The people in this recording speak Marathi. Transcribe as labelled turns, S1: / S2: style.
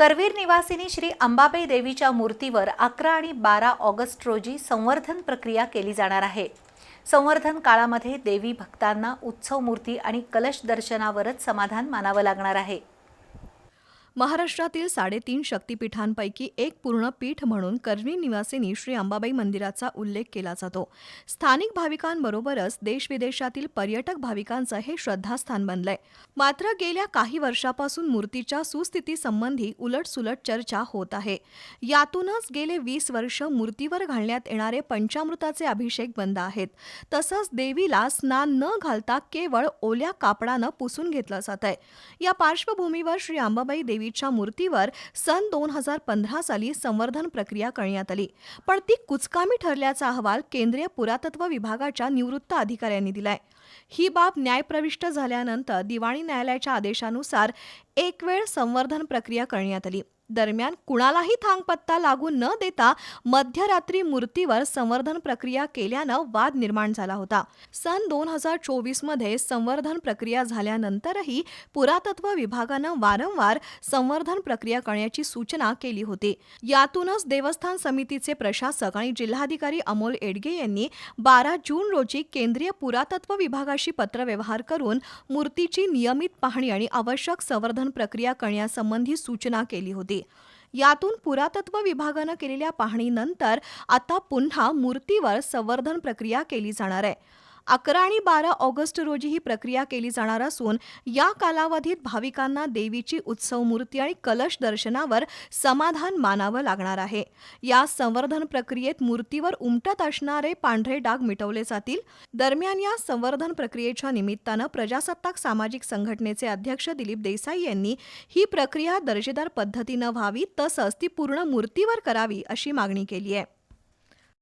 S1: करवीर निवासिनी श्री अंबाबाई देवीच्या मूर्तीवर अकरा आणि बारा ऑगस्ट रोजी संवर्धन प्रक्रिया केली जाणार आहे. संवर्धन काळामध्ये देवी भक्तांना उत्सव मूर्ती आणि कलश दर्शनावरच समाधान मानावं लागणार आहे.
S2: महाराष्ट्रातील साडेतीन शक्तिपीठांपैकी एक पूर्ण पीठ म्हणून करवी निवासिनी श्री अंबाबाई मंदिराचा उल्लेख केला जातो. स्थानिक भाविकांबरोबरच देशविदेशातील पर्यटक भाविकांचं हे श्रद्धास्थान बनलंय. मात्र गेल्या काही वर्षापासून मूर्तीच्या सुस्थितीसंबंधी उलटसुलट चर्चा होत आहे. यातूनच गेले वीस वर्ष मूर्तीवर घालण्यात येणारे पंचामृताचे अभिषेक बंद आहेत. तसंच देवीला स्नान न घालता केवळ ओल्या कापडानं पुसून घेतलं जात आहे या पार्श्वभूमीवर श्री अंबाबाई देवीच्या मूर्तीवर सन दोन हजार पंधरा साली संवर्धन प्रक्रिया करण्यात आली. पण ती कुचकामी ठरल्याचा अहवाल केंद्रीय पुरातत्व विभागाच्या निवृत्त अधिकाऱ्यांनी दिलाय. ही बाब न्यायप्रविष्ट झाल्यानंतर दिवाणी न्यायालयाच्या आदेशानुसार एक वेळ संवर्धन प्रक्रिया करण्यात आली. दरम्यान कुणालाही थांगपत्ता लागू न देता मध्यरात्री मूर्तीवर संवर्धन प्रक्रिया केल्यानं वाद निर्माण झाला होता. सन दोन हजार चोवीसमध्ये संवर्धन प्रक्रिया झाल्यानंतरही पुरातत्व विभागानं वारंवार संवर्धन प्रक्रिया करण्याची सूचना केली होती. यातूनच देवस्थान समितीचे प्रशासक आणि जिल्हाधिकारी अमोल एडगे यांनी बारा जून रोजी केंद्रीय पुरातत्व विभागाशी पत्रव्यवहार करून मूर्तीची नियमित पाहणी आणि आवश्यक संवर्धन प्रक्रिया करण्यासंबंधी सूचना केली होती. होती यातून पुरातत्व विभागानं केलेल्या पाहणीनंतर आता पुन्हा मूर्तीवर संवर्धन प्रक्रिया केली जाणार आहे. अकरा आणि बारा ऑगस्ट रोजी ही प्रक्रिया केली जाणार असून या कालावधीत भाविकांना देवीची उत्सव मूर्ती आणि कलश दर्शनावर समाधान मानावं लागणार आहे. या संवर्धन प्रक्रियेत मूर्तीवर उमटत असणारे पांढरे डाग मिटवले जातील. दरम्यान या संवर्धन प्रक्रियेच्या निमित्तानं प्रजासत्ताक सामाजिक संघटनेचे अध्यक्ष दिलीप देसाई यांनी ही प्रक्रिया दर्जेदार पद्धतीनं व्हावी तसंच ती पूर्ण मूर्तीवर करावी अशी मागणी केली आहे.